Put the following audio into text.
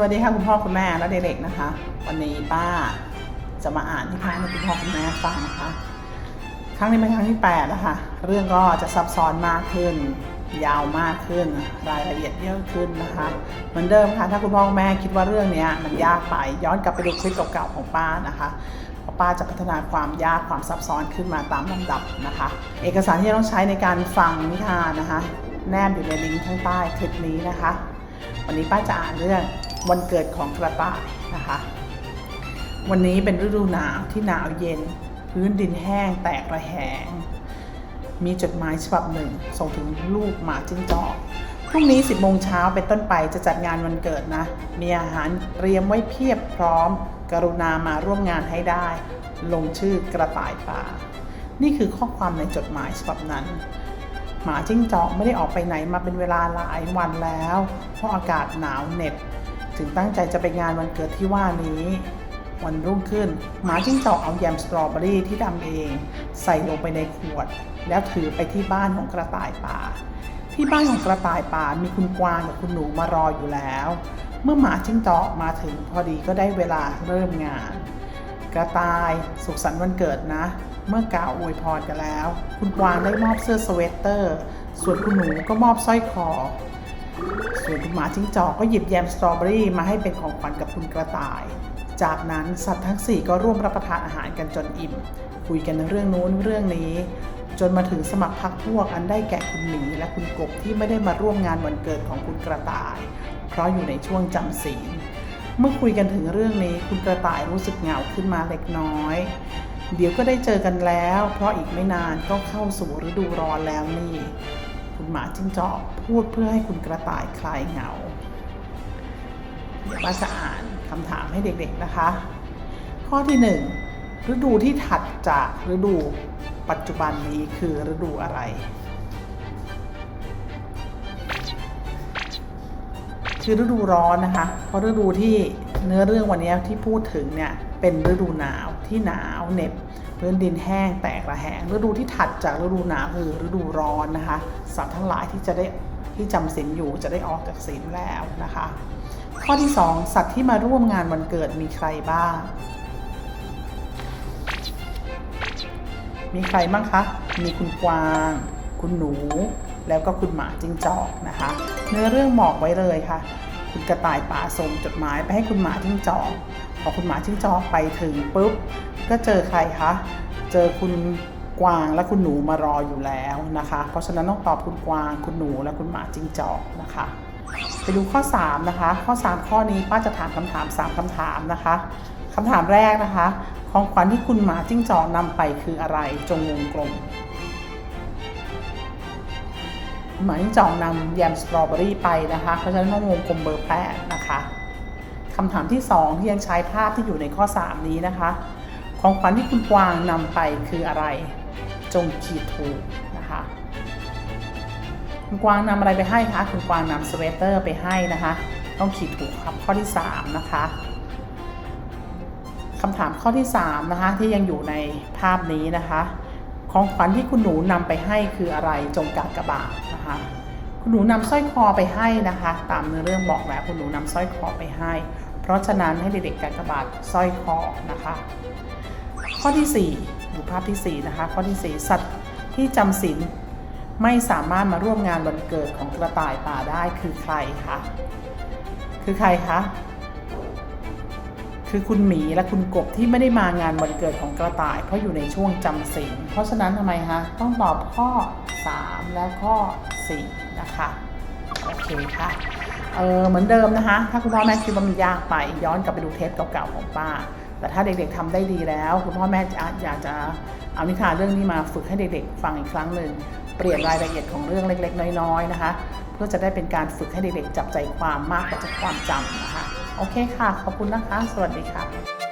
วัสดีค่ะคุณพ่อคุณแม่และเด็กๆนะคะ วันนี้ป้าจะมาอ่านนิทานให้คุณพ่อคุณแม่ฟังนะคะ ครั้งนี้เป็นครั้งที่8แล้วค่ะเรื่องก็จะซับซ้อนมากขึ้น ยาวมากขึ้น รายละเอียดเยอะขึ้นนะคะ เหมือนเดิมค่ะถ้าคุณพ่อคุณแม่คิดว่าเรื่องนี้มันยากไปย้อนกลับไปดูคลิปเก่าๆของป้านะคะพราะป้าจะพัฒนาความยากความซับซ้อนขึ้นมาตามลำดับนะคะ เอกสารที่ต้องใช้ในการฟังนิทานนะคะ แนบอยู่ในลิงก์ข้างใต้คลิปนี้นะคะ วันนี้ป้าจะอ่านเรื่อง วันเกิดของกระต่ายนะคะ วันนี้เป็นฤดูหนาวที่หนาวเย็น พื้นดินแห้งแตกระแหง มีจดหมายฉบับหนึ่ง ส่งถึงลูกหมาจิ้งจอกพรุ่งนี้ 10โมงเช้าเป็นต้นไปจะจัดงานวันเกิดนะ มีอาหารเตรียมไว้เพียบพร้อม กรุณามาร่วมงานให้ได้ ลงชื่อกระต่ายป่า นี่คือข้อความในจดหมายฉบับนั้น หมาจิ้งจอกไม่ได้ออกไปไหนมาเป็นเวลาหลายวันแล้ว เพราะอากาศหนาวเหน็บ ถึงตั้งใจจะไปงานวันเกิดที่ว่านี้ วันรุ่งขึ้น หมาจิ้งจอกเอาแยมสตรอเบอรี่ที่ดำเอง ใส่ลงไปในขวด แล้วถือไปที่บ้านของกระต่ายป่า ที่บ้านของกระต่ายป่ามีคุณกวางกับคุณหนูมารออยู่แล้ว เมื่อหมาจิ้งจอกมาถึงพอดีก็ได้เวลาเริ่มงาน กระต่ายสุขสันต์วันเกิดนะเมื่อกล่าวอวยพรกันแล้ว คุณกวางได้มอบเสื้อสเวตเตอร์ ส่วนคุณหนูก็มอบสร้อยคอ ส่วนคุณหมาจิ้งจอกก็หยิบแยมสตรอเบอรี่มาให้เป็นของขวัญกับคุณกระต่าย จากนั้นสัตว์ทั้ง 4 ก็ร่วมรับประทานอาหารกันจนอิ่ม คุยกันเรื่องนู้นเรื่องนี้ จนมาถึงสมัครพักพวกอันได้แก่คุณหมีและคุณกบที่ไม่ได้มาร่วมงานวันเกิดของคุณกระต่าย เพราะอยู่ในช่วงจำศีลเมื่อคุยกันถึงเรื่องนี้คุณกระต่ายรู้สึกเหงาขึ้นมาเล็กน้อย เดี๋ยวก็ได้เจอกันแล้ว เพราะอีกไม่นานก็เข้าสู่ฤดูร้อนแล้วนี่ คุณหมาจิ้งจอกพูดเพื่อให้คุณกระต่ายคลายเหงา เดี๋ยวป้าจะอ่านคำถามให้เด็กๆนะคะ ข้อที่หนึ่งฤดูที่ถัดจากฤดูปัจจุบันนี้คือฤดูอะไรคือฤดูร้อนนะคะ เพราะฤดูที่ เนื้อเรื่องวันนี้ที่พูดถึงเนี่ยเป็นฤดูหนาวที่หนาวเหน็บพื้นดินแห้งแตกระแหงฤดูที่ถัดจากฤดูหนาวคือฤดูร้อนนะคะสัตว์ทั้งหลายที่จะได้ที่จำศีลอยู่จะได้ออกจากศีลแล้วนะคะ ข้อที่ 2 สัตว์ที่มาร่วมงานวันเกิดมีใครบ้าง มีใครบ้างคะ มีคุณกวาง คุณหนู แล้วก็คุณหมาจิ้งจอกนะคะ เนื้อเรื่องบอกไว้เลยค่ะ คุณกระต่ายป่าส่งจดหมายไปให้คุณหมาจิ้งจอกพอคุณหมาจิ้งจอกไปถึงปุ๊บก็เจอใครคะ เจอคุณกวางและคุณหนูมารออยู่แล้วนะคะ เพราะฉะนั้นต้องตอบคุณกวาง คุณหนูและคุณหมาจิ้งจอกนะคะไปดูข้อ 3 นะคะ ข้อ 3 ข้อนี้ป้าจะถามคำถาม 3คำถามนะคะคำถามแรกนะคะ ของขวัญที่คุณหมาจิ้งจอกนำไปคืออะไรจงวงกลม หมาจิ้งจอกนำแยมสตรอเบอรี่ไปนะคะเพราะฉะนั้นต้องวงกลมเบอร์8นะคะคำถามที่2ที่ยังใช้ภาพที่อยู่ในข้อ 3 นี้นะคะ ของขวัญที่คุณกวางนำไปคืออะไร จงขีดถูกนะคะคุณกวางนำอะไรไปให้คะคุณกวางนำสเวตเตอร์ไปให้นะคะ ต้องขีดถูกครับข้อที่ 3 นะคะคำถามข้อที่ 3 นะคะ ที่ยังอยู่ในภาพนี้นะคะ ของขวัญที่คุณหนูนำไปให้คืออะไรจงกากระบาทนะคะคุณหนูนำสร้อยคอไปให้นะคะ ตามเนื้อเรื่องบอกแล้วคุณหนูนำสร้อยคอไปให้ เพราะฉะนั้นให้เด็กๆกากระบาทสร้อยคอนะคะ ข้อที่4ดูภาพที่4นะคะข้อที่4สัตว์ที่จำศีลไม่สามารถมาร่วมงานวันเกิดของกระต่ายป่าได้คือใครคะคือใครคะ คือคุณหมีและคุณกบที่ไม่ได้มางานวันเกิดของกระต่าย เพราะอยู่ในช่วงจำศีลเพราะฉะนั้นทำไมคะต้องตอบข้อ 3 และข้อ 4 นะคะโอเคค่ะเออเหมือนเดิมนะคะ ถ้าคุณพ่อแม่คิดว่ามันยากไป ย้อนกลับไปดูเทปเก่าๆของป้า แต่ถ้าเด็กๆทำได้ดีแล้ว คุณพ่อแม่อยากจะเอานิทานเรื่องนี้มาฝึกให้เด็กๆ ฟังอีกครั้งหนึ่งเปลี่ยนรายละเอียดของเรื่องเล็ก ๆ น้อยๆนะคะ เพื่อจะได้เป็นการฝึกให้เด็กๆจับใจความมากกว่าจากความจำนะคะ โอเคค่ะ ขอบคุณนะคะ สวัสดีค่ะ